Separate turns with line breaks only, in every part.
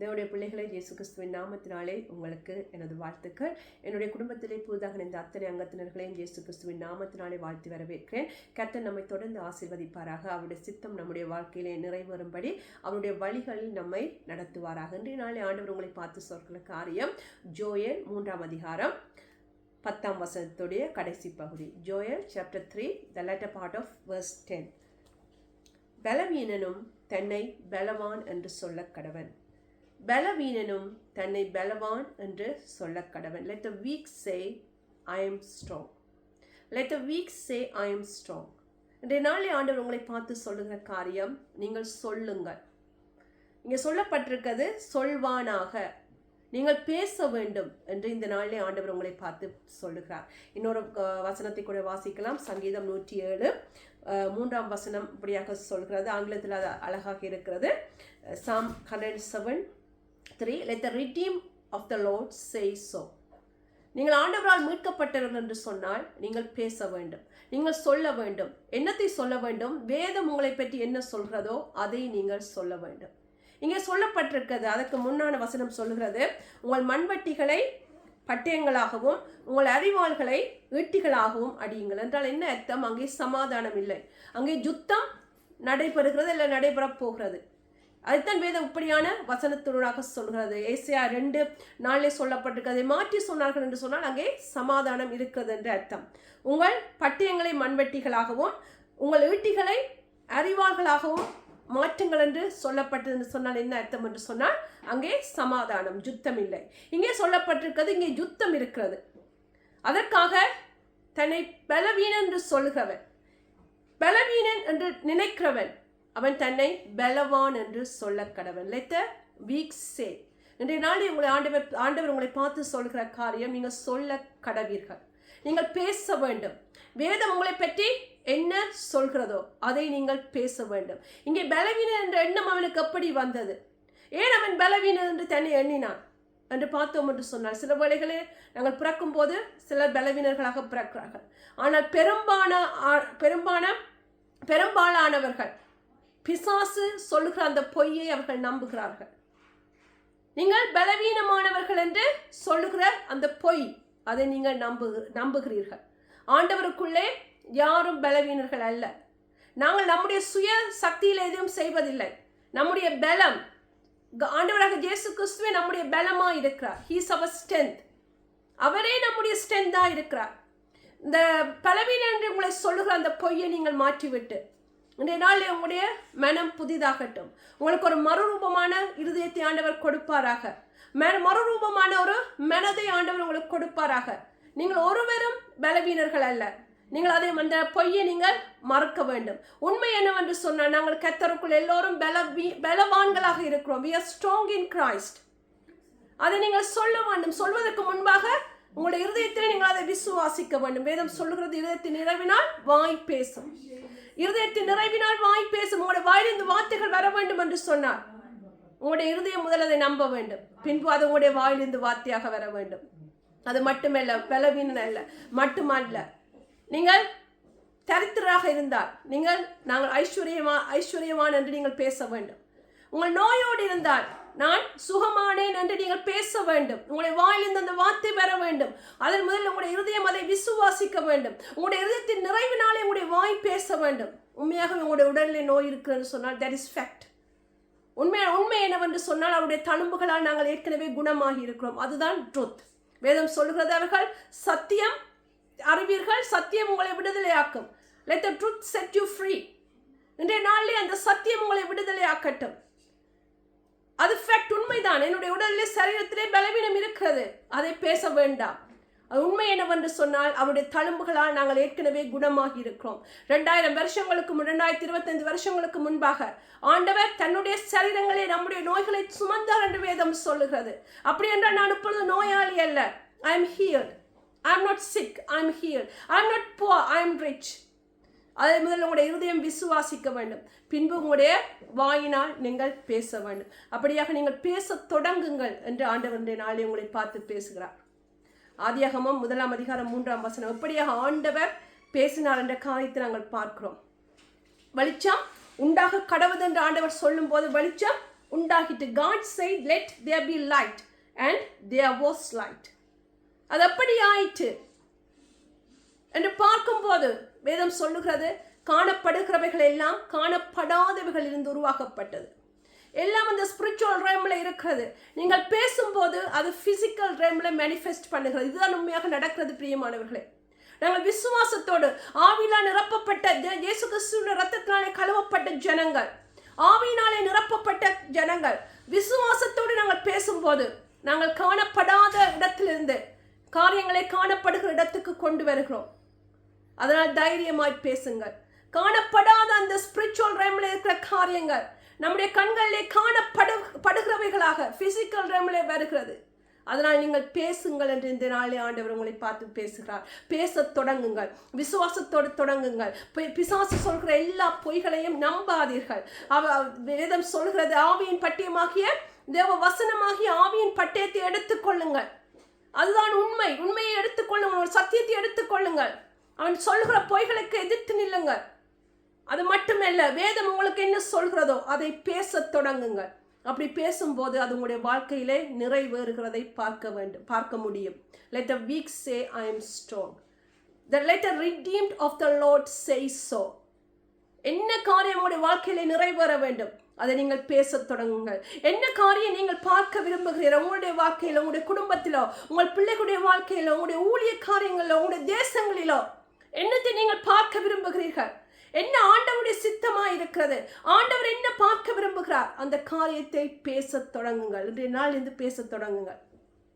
தேவனுடைய பிள்ளைகளை இயேசு கிறிஸ்துவின் நாமத்தினாலே உங்களுக்கு எனது வாழ்த்துக்கள். என்னுடைய குடும்பத்திலே புதிதாக இணைந்த அத்தனை அங்கத்தினர்களையும் இயேசு கிறிஸ்துவின் நாமத்தினாலே வாழ்த்தி வரவேற்கிறேன். கர்த்தர் நம்மை தொடர்ந்து ஆசீர்வதிப்பாராக. அவருடைய சித்தம் நம்முடைய வாழ்க்கையிலே நிறைவேறும்படி அவருடைய வழிகளில் நம்மை நடத்துவாராக. இன்றைய நாளே ஆண்டவர் உங்களை பார்த்து சொற்களுக்கு காரியம் ஜோயல் மூன்றாம் அதிகாரம் பத்தாம் வசனத்துடைய கடைசி பகுதி. Joel chapter three the latter part of verse ten பலவீனனும் தன்னை பலவான் என்று சொல்ல கடவன். பலவீனனும் தன்னை பலவான் என்று சொல்ல கடவன். Let the weak say I am strong let the weak say I am strong இன்றைய நாளை ஆண்டவர் உங்களை பார்த்து சொல்லுகிற காரியம் நீங்கள் சொல்லுங்கள். இங்கே சொல்லப்பட்டிருக்கிறது சொல்வானாக. நீங்கள் பேச வேண்டும் என்று இந்த நாளிலே ஆண்டவர் உங்களை பார்த்து சொல்லுகிறார். இன்னொரு வசனத்தை கூட வாசிக்கலாம். சங்கீதம் நூற்றி ஏழு மூன்றாம் வசனம் இப்படியாக சொல்கிறது. ஆங்கிலத்தில் அது அழகாக இருக்கிறது. Psalm hundred seven three let the redeem of the Lord say so நீங்கள் ஆண்டவரால் மீட்கப்பட்டவர்கள் என்று சொன்னால் நீங்கள் பேச வேண்டும். நீங்கள் சொல்ல வேண்டும். என்னத்தை சொல்ல வேண்டும்? வேதம் உங்களை பற்றி என்ன சொல்கிறதோ அதை நீங்கள் சொல்ல வேண்டும். இங்கே சொல்லப்பட்டிருக்கிறது அதற்கு முன்னான வசனம் சொல்கிறது உங்கள் மண்வட்டிகளை பட்டயங்களாகவும் உங்கள் அறிவாள்களை ஈட்டிகளாகவும் அடியுங்கள். என்றால் என்ன அர்த்தம்? அங்கே சமாதானம் இல்லை. அங்கே யுத்தம் நடைபெறுகிறது இல்லை நடைபெறப் போகிறது. அதுதான் வேதம் இப்படியான வசனத்தினூடாக சொல்கிறது. ஏசியா ரெண்டு நாளிலே சொல்லப்பட்டிருக்கிறதை மாற்றி சொன்னார்கள் என்று சொன்னால் அங்கே சமாதானம் இருக்கிறது என்று அர்த்தம். உங்கள் பட்டயங்களை மண்வெட்டிகளாகவும் உங்கள் ஈட்டிகளை அறிவாள்களாகவும் மாற்றுங்கள் என்று சொல்லப்பட்டது என்று சொன்னால் என்ன அர்த்தம் என்று சொன்னால் அங்கே சமாதானம் யுத்தம் இல்லை. இங்கே சொல்லப்பட்டிருக்கிறது இங்கே யுத்தம் இருக்கிறது. அதற்காக தன்னை பலவீனன் என்று சொல்கிறவன் பலவீனன் என்று நினைக்கிறவன் அவன் தன்னை பலவான் என்று சொல்ல கடவன். லெத்த வீக் சே இன்றைய நாளில் உங்களை ஆண்டவர் ஆண்டவர் உங்களை பார்த்து சொல்கிற காரியம் நீங்கள் சொல்ல கடவீர்கள். நீங்கள் பேச வேண்டும். வேதம் உங்களை பற்றி என்ன சொல்கிறதோ அதை நீங்கள் பேச வேண்டும். இங்கே பலவீனன் என்ற எண்ணம் அவனுக்கு எப்படி வந்தது? ஏன் அவன் பலவீனன் என்று தன்னை எண்ணினான்? என்று பார்த்தோம் என்று சொன்னார் சில வேளைகளே நாங்கள் பிறக்கும் போது சிலர் பலவீனர்களாக பிறக்கிறார்கள். ஆனால் பெரும்பான ஆ- பெரும்பான பெரும்பாலானவர்கள் பிசாசு சொல்லுகிற அந்த பொய்யை அவர்கள் நம்புகிறார்கள். நீங்கள் பலவீனமானவர்கள் என்று சொல்லுகிற அந்த பொய் அதை நீங்கள் நம்பு நம்புகிறீர்கள். ஆண்டவருக்குள்ளே யாரும் பலவீனர்கள் அல்ல. நாங்கள் நம்முடைய சுய சக்தியில் எதுவும் செய்வதில்லை. நம்முடைய பலம் க- ஆண்டவராக இயேசு கிறிஸ்துவே நம்முடைய பலமாக இருக்கிறார். ஹீஸ் அவர் ஸ்ட்ரென்த் அவரே நம்முடைய ஸ்ட்ரென்த்தாக இருக்கிறார். இந்த பலவீனம் என்று உங்களை சொல்லுகிற அந்த பொய்யை நீங்கள் மாற்றிவிட்டு இன்றைய நாளில் உங்களுடைய மனம் புதிதாகட்டும். உங்களுக்கு ஒரு மறுரூபமான இருதயத்தை ஆண்டவர் கொடுப்பாராக. ம- மறுரூபமான ஒரு மனதை ஆண்டவர் உங்களுக்கு கொடுப்பாராக. நீங்கள் ஒருவரும் பலவீனர்கள் அல்ல. நீங்கள் அதை அந்த பொய்யை நீங்கள் மறக்க வேண்டும். உண்மை என்னவென்று சொன்னால் நாங்கள் கத்தருக்குள் எல்லோரும் பல பலவான்களாக இருக்கிறோம். We are strong in Christ அதை நீங்கள் சொல்ல வேண்டும். சொல்வதற்கு முன்பாக உங்களுடைய இருதயத்தில் நீங்கள் அதை விசுவாசிக்க வேண்டும். வேதம் சொல்கிறது இருதயத்தின் நிறவினால் வாய் பேசும். இருதயத்தின் நிறைவினால் வாய் பேசும். உங்களுடைய வாயிலிருந்து வார்த்தைகள் வர வேண்டும் என்று சொன்னார். உங்களுடைய இருதயம் முதல் அதை நம்ப வேண்டும். பின்பு அது உங்களுடைய வாயிலிருந்து வார்த்தையாக வர வேண்டும். அது மட்டுமல்ல பலவீனம் அல்ல மட்டுமல்ல. நீங்கள் தரித்திரராக இருந்தால் நீங்கள் நாங்கள் ஐஸ்வர்யமா ஐஸ்வர்யவான் என்று நீங்கள் பேச வேண்டும். உங்கள் நோயோடு இருந்தால் நான் சுகமானேன் என்று நீங்கள் பேச வேண்டும். உங்களுடைய வாயிலிருந்து அந்த வார்த்தை பெற வேண்டும். அதன் முதல் உங்களுடைய இருதயம் அதை விசுவாசிக்க வேண்டும். உங்களுடைய இருதயத்தின் நிறைவினாலே உங்களுடைய வாய் பேச வேண்டும். உண்மையாக உங்களுடைய உடலில் நோய் இருக்குன்னு சொன்னால் தட் இஸ் ஃபேக்ட் உண்மை உண்மை என்னவென்று சொன்னால் அவருடைய தழும்புகளால் நாங்கள் ஏற்கனவே குணமாகி இருக்கிறோம். அதுதான் ட்ரூத் வேதம் சொல்கிறது அவர்கள் சத்தியம் அறிவீர்கள் சத்தியம் உங்களை விடுதலையாக்கும். Let the truth set you free இன்றைய நாளிலே அந்த சத்தியம் உங்களை விடுதலையாக்கட்டும். அது ஃபேக்ட் உண்மைதான். என்னுடைய உடலிலே சரீரத்திலே பலவீனம் இருக்கிறது. அதை பேச வேண்டாம். அது உண்மை என்னவென்று சொன்னால் அவருடைய தழும்புகளால் நாங்கள் ஏற்கனவே குணமாகி இருக்கிறோம். ரெண்டாயிரம் வருஷங்களுக்கு முன் ரெண்டாயிரத்தி இருபத்தைந்து வருஷங்களுக்கு முன்பாக ஆண்டவர் தன்னுடைய சரீரங்களே நம்முடைய நோய்களை சுமந்தார் என்று வேதம் சொல்லுகிறது. அப்படி என்றால் நான் இப்பொழுது நோயாளி அல்ல. I am here I am not sick I am healed I am not poor I am rich அதை முதல்ல உங்களுடைய இருதயம் விசுவாசிக்க வேண்டும். பின்பு உங்களுடைய வாயினால் நீங்கள் பேச வேண்டும். அப்படியாக நீங்கள் பேசத் தொடங்குங்கள் என்று ஆண்டவருடைய நாளை உங்களை பார்த்து பேசுகிறார். ஆதியாகமும் முதலாம் அதிகாரம் மூன்றாம் வசனம். எப்படியாக ஆண்டவர் பேசினார் என்ற காரியத்தை நாங்கள் பார்க்கிறோம். வெளிச்சம் உண்டாக கடவுது என்று ஆண்டவர் சொல்லும் போது வெளிச்சம் உண்டாகிட்டு God said let there be light and there was light அது அப்படி ஆயிட்டு என்று பார்க்கும்போது வேதம் சொல்லுகிறது காணப்படுகிறவைகள் எல்லாம் காணப்படாதவைகள் இருந்து உருவாக்கப்பட்டது. எல்லாம் அந்த ஸ்பிரிச்சுவல் ரேமில் இருக்கிறது. நீங்கள் பேசும்போது அது ஃபிசிக்கல் ரேமில் மேனிஃபெஸ்ட் பண்ணுகிறது. இதுதான் உண்மையாக நடக்கிறது பிரியமானவர்களே. நாங்கள் விசுவாசத்தோடு ஆவியினால் நிரப்பப்பட்ட இயேசு கிறிஸ்துவின் ரத்தத்தினாலே கழுவப்பட்ட ஜனங்கள் ஆவியினாலே நிரப்பப்பட்ட ஜனங்கள் விசுவாசத்தோடு நாங்கள் பேசும்போது நாங்கள் காணப்படாத இடத்திலிருந்து காரியங்களை காணப்படுகிற இடத்துக்கு கொண்டு வருகிறோம். அதனால் தைரியமாய் பேசுங்கள். காணப்படாத அந்த ஸ்பிரிச்சுவல் ரேம்ல இருக்கிற காரியங்கள் நம்முடைய கண்களிலே காணப்படு படுகிறவைகளாக பிசிக்கல் ரேம்ல வருகிறது. அதனால் நீங்கள் பேசுங்கள் என்று இந்த நாளே ஆண்டவர் உங்களை பார்த்து பேசுகிறார். பேசத் தொடங்குங்கள். விசுவாசத்தோடு தொடங்குங்கள். பிசாசு சொல்கிற எல்லா பொய்களையும் நம்பாதீர்கள். அவ வேதம் சொல்கிறது ஆவியின் பட்டியமாகிய தேவ வசனமாகிய ஆவியின் பட்டயத்தை எடுத்துக்கொள்ளுங்கள் அதுதான் உண்மை. உண்மையை எடுத்துக்கொள்ளுங்கள் ஒரு சத்தியத்தை எடுத்துக்கொள்ளுங்கள் அவன் சொல்கிற பொய்களுக்கு எதிர்த்து நில்லுங்க அது மட்டுமல்ல வேதம் உங்களுக்கு என்ன சொல்கிறதோ அதை பேசத் தொடங்குங்கள். அப்படி பேசும்போது அது உங்களுடைய வாழ்க்கையிலே நிறைவேறுகிறதை பார்க்க வேண்டும் பார்க்க முடியும். Let a weak say I am strong the let a redeemed of the Lord say so என்ன காரியம் உங்களுடைய வாழ்க்கையிலே நிறைவேற வேண்டும்? அதை நீங்கள் பேசத் தொடங்குங்கள். என்ன காரியம் நீங்கள் பார்க்க விரும்புகிறீர்கள்? உங்களுடைய வாழ்க்கையில உங்களுடைய குடும்பத்திலோ உங்கள் பிள்ளைகளுடைய வாழ்க்கையிலோ உங்களுடைய ஊழிய காரியங்களிலோ உங்களுடைய தேசங்களிலோ? என்னத்தை நீங்கள் பார்க்க விரும்புகிறீர்கள்? என்ன ஆண்டவருடைய சித்தமா இருக்கிறது? ஆண்டவர் என்ன பார்க்க விரும்புகிறார்? அந்த காரியத்தை பேசத் தொடங்குங்கள். இன்றைய நாள் இருந்து பேசத் தொடங்குங்கள்.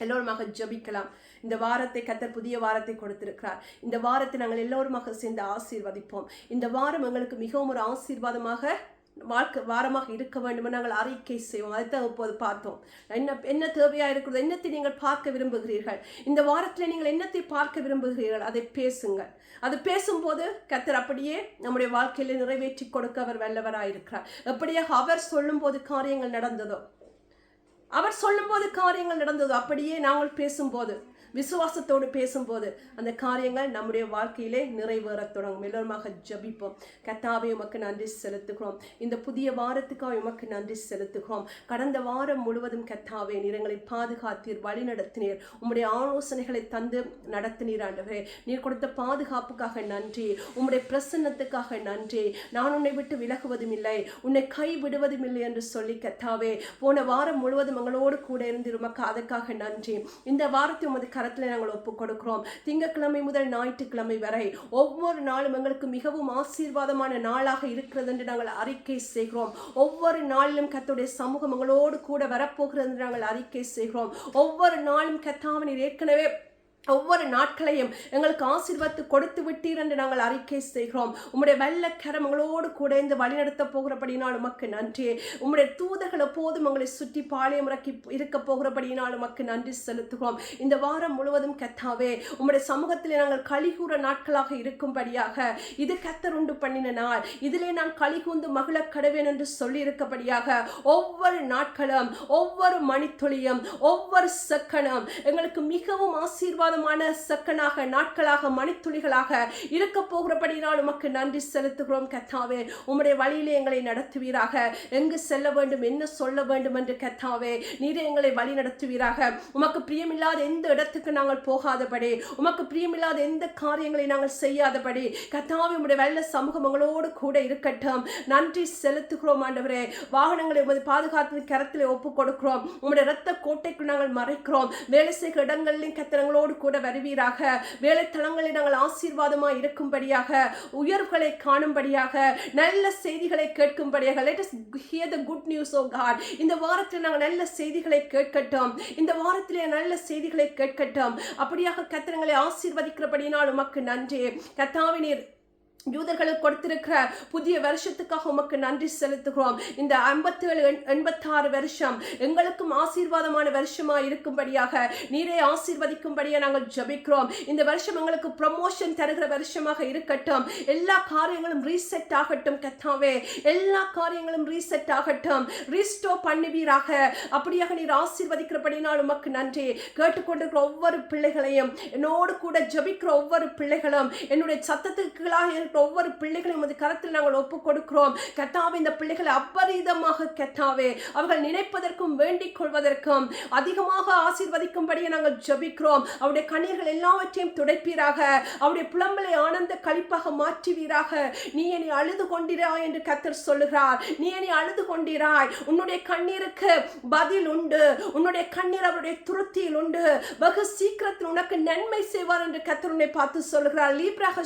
எல்லோருமாக ஜெபிக்கலாம். இந்த வாரத்தை கத்தர் புதிய வாரத்தை கொடுத்திருக்கிறார். இந்த வாரத்தை நாங்கள் எல்லோருமாக சேர்ந்து ஆசீர்வதிப்போம். இந்த வாரம் எங்களுக்கு மிகவும் ஒரு ஆசீர்வாதமாக வாழ்க்கை வாரமாக இருக்க வேண்டும் நாங்கள் அறிக்கை செய்வோம். அதைத்தான் இப்போது பார்த்தோம். என்ன என்ன தேவையாக இருக்கிறது? என்னத்தை நீங்கள் பார்க்க விரும்புகிறீர்கள்? இந்த வாரத்தில் நீங்கள் என்னத்தை பார்க்க விரும்புகிறீர்கள்? அதை பேசுங்கள். அது பேசும்போது கத்தர் அப்படியே நம்முடைய வாழ்க்கையில நிறைவேற்றி கொடுக்க அவர் வல்லவராயிருக்கிறார். எப்படியாக அவர் சொல்லும்போது காரியங்கள் நடந்ததோ அவர் சொல்லும்போது காரியங்கள் நடந்ததோ அப்படியே நாங்கள் பேசும்போது விசுவாசத்தோடு பேசும்போது அந்த காரியங்கள் நம்முடைய வாழ்க்கையிலே நிறைவேறத் தொடங்கும். எல்லோருமாக ஜபிப்போம். கத்தாவை உமக்கு நன்றி செலுத்துகிறோம். இந்த புதிய வாரத்துக்காக உமக்கு நன்றி செலுத்துகிறோம். கடந்த வாரம் முழுவதும் கத்தாவே நிறங்களை பாதுகாத்தீர் வழி நடத்தினீர். உம்முடைய ஆலோசனைகளை தந்து நடத்தினீர் ஆண்டவே நீர் கொடுத்த பாதுகாப்புக்காக நன்றி. உம்முடைய பிரசன்னத்துக்காக நன்றி. நான் உன்னை விட்டு விலகுவதும் இல்லை. உன்னை கை விடுவதும் இல்லை என்று சொல்லி கத்தாவே போன வாரம் முழுவதும் எங்களோடு கூட இருந்திருமக்கா அதற்காக நன்றி. இந்த வாரத்தை உமது கரத்தில் நாங்கள் ஒப்புக் கொடுக்கிறோம் திங்கட்கிழமை முதல் ஞாயிற்றுக்கிழமை வரை ஒவ்வொரு நாளும் எங்களுக்கு மிகவும் ஆசீர்வாதமான நாளாக இருக்கிறது என்று நாங்கள் அறிக்கை செய்கிறோம். ஒவ்வொரு நாளிலும் கத்தோடைய சமூகம் எங்களோடு கூட வரப்போகிறது என்று நாங்கள் அறிக்கை செய்கிறோம். ஒவ்வொரு நாளும் கத்தாவனில் ஏற்கனவே ஒவ்வொரு நாட்களையும் எங்களுக்கு ஆசீர்வாதத்து கொடுத்து விட்டீர் என்று நாங்கள் அறிக்கை செய்கிறோம். உம்முடைய வெள்ளக்கரம் எங்களோடு கூட இந்த வழிநடத்த போகிறபடினால் உமக்கு நன்றி. உம்முடைய தூதர்கள் எப்போதும் எங்களை சுற்றி பாளையம் இறக்கி இருக்க போகிறபடினாலும் உமக்கு நன்றி செலுத்துகிறோம். இந்த வாரம் முழுவதும் கத்தாவே உம்முடைய சமூகத்தில் நாங்கள் கலிகூற நாட்களாக இருக்கும்படியாக இது கத்தர் உண்டு பண்ணின நாள் இதிலே நான் கலிகூந்து மகிழ கடவேன் என்று சொல்லி இருக்கபடியாக ஒவ்வொரு நாட்களும் ஒவ்வொரு மணித்துளியும் ஒவ்வொரு செக்கனும் எங்களுக்கு மிகவும் ஆசீர்வாதமான செக்கனாக நாட்களாக மணித்துளிகளாக இருக்க போகிறபடினால் உமக்கு நன்றி செலுத்துகிறோம் கத்தாவே உம்முடைய வழியிலே எங்களை நடத்துவீராக. எங்கு செல்ல வேண்டும் என்ன சொல்ல வேண்டும் என்று கத்தாவே நீரே எங்களை வழி நடத்துவீராக. உமக்கு பிரியமில்லாத எந்த இடத்துக்கு நாங்கள் போகாதபடி உமக்கு பிரியமில்லாத எந்த காரியங்களை நாங்கள் செய்யாதபடி கத்தாவே உம்முடைய வெள்ள சமூகம் எங்களோடு கூட இருக்கட்டும். நன்றி செலுத்துகிறோம் ஆண்டவரே. வாகனங்களை உமது பாதுகாத்து கரத்திலே ஒப்பு கொடுக்கிறோம் உம்முடைய இரத்த கோட்டைக்கு நாங்கள் மறைக்கிறோம். வேலை செய்கிற இடங்களிலும் கத்திரங்களோடு கூட வருவீராக. வேலைத்தளங்களில் நாங்கள் ஆசீர்வாதமாக இருக்கும்படியாக உயர்வுகளை காணும்படியாக நல்ல செய்திகளை கேட்கும்படியாக. Let us the good news oh oh இந்த வாரத்தில் நாங்கள் நல்ல செய்திகளை கேட்கட்டும். இந்த வாரத்திலே நல்ல செய்திகளை கேட்கட்டும். அப்படியாக கத்திரங்களை ஆசீர்வதிக்கிறபடினால் உமக்கு நன்றி. கத்தாவினீர் யூதர்களுக்கு கொடுத்திருக்கிற புதிய வருஷத்துக்காக உமக்கு நன்றி செலுத்துகிறோம். இந்த ஐம்பத்தேழு எண்பத்தாறு வருஷம் எங்களுக்கும் ஆசீர்வாதமான வருஷமாக இருக்கும்படியாக நீரே ஆசீர்வதிக்கும்படியாக நாங்கள் ஜபிக்கிறோம். இந்த வருஷம் எங்களுக்கு ப்ரமோஷன் தருகிற வருஷமாக இருக்கட்டும். எல்லா காரியங்களும் ரீசெட் ஆகட்டும் கத்தாவே எல்லா காரியங்களும் ரீசெட் ஆகட்டும். ரீஸ்டோ பண்ணுவீராக. அப்படியாக நீர் ஆசீர்வதிக்கிறபடினால் உமக்கு நன்றி. கேட்டுக்கொண்டிருக்கிற ஒவ்வொரு பிள்ளைகளையும் என்னோடு கூட ஜபிக்கிற ஒவ்வொரு பிள்ளைகளும் என்னுடைய சத்தத்துக்குள்ளாக இருக்கிற ஒவ்வொரு பிள்ளைகளையும் உமது கரத்தில் நாங்கள் ஒப்புக் கொடுக்கிறோம் கத்தாவே இந்த பிள்ளைகளை அபரீதமாக கத்தாவே அவர்கள் நினைப்பதற்கும் வேண்டிக் கொள்வதற்கும் அதிகமாக ஆசீர்வதிக்கும்படியே நாங்கள் ஜபிக்கிறோம். அவருடைய கண்ணீர்கள் எல்லாவற்றையும் துடைப்பீராக. அவருடைய புலம்பலை ஆனந்த கழிப்பாக மாற்றுவீராக. நீ என்னை அழுது கொண்டிராய் என்று கத்தர் சொல்லுகிறார். நீ என்னை அழுது கொண்டிராய். உன்னுடைய கண்ணீருக்கு பதில் உண்டு. உன்னுடைய கண்ணீர் அவருடைய துருத்தியில் உண்டு. வெகு சீக்கிரத்தில் உனக்கு நன்மை செய்வார் என்று கத்தர் உன்னை பார்த்து சொல்லுகிறார். லீப்ரஹ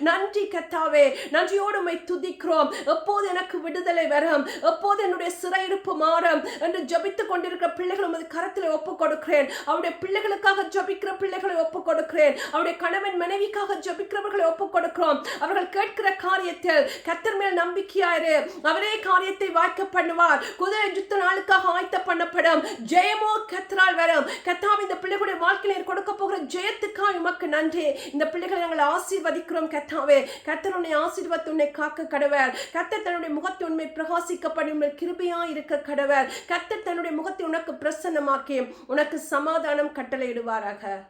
நன்மை நன்றி கத்தாவே நன்றியோடு உம்மை துதிக்கிறோம். எப்போது எனக்கு விடுதலை வரும். எப்போது என்னுடைய சிறையிருப்பு மாறும் என்று ஜபித்துக் கொண்டிருக்கிற பிள்ளைகள் உமது கரத்தில் ஒப்பு கொடுக்கிறேன் அவருடைய பிள்ளைகளுக்காக ஜபிக்கிற பிள்ளைகளை ஒப்பு கொடுக்கிறேன் அவருடைய கணவன் மனைவிக்காக ஜபிக்கிறவர்களை ஒப்பு கொடுக்கிறோம் அவர்கள் கேட்கிற காரியத்தில் கத்தர் மேல் நம்பிக்கையாயிரு. அவரே காரியத்தை வாய்க்க பண்ணுவார். குதிரை யுத்த நாளுக்காக ஆயத்த பண்ணப்படும். ஜெயமோ கத்தரால் வரும். கத்தாவை இந்த பிள்ளைகளுடைய வாழ்க்கையில் கொடுக்க போகிற ஜெயத்துக்காக உமக்கு நன்றி. இந்த பிள்ளைகளை நாங்கள் ஆசீர்வதிக்கிறோம் கத்தாவே கத்தருடைய ஆசீர்வாத் உன்னை காக்க கடவர். கத்தர் தன்னுடைய முகத்தை உண்மை பிரகாசிக்கப்படும் கிருபையா இருக்க கடவர். கத்தர் தன்னுடைய முகத்தை உனக்கு பிரசன்னமாக்கி உனக்கு சமாதானம் கட்டளையிடுவாராக.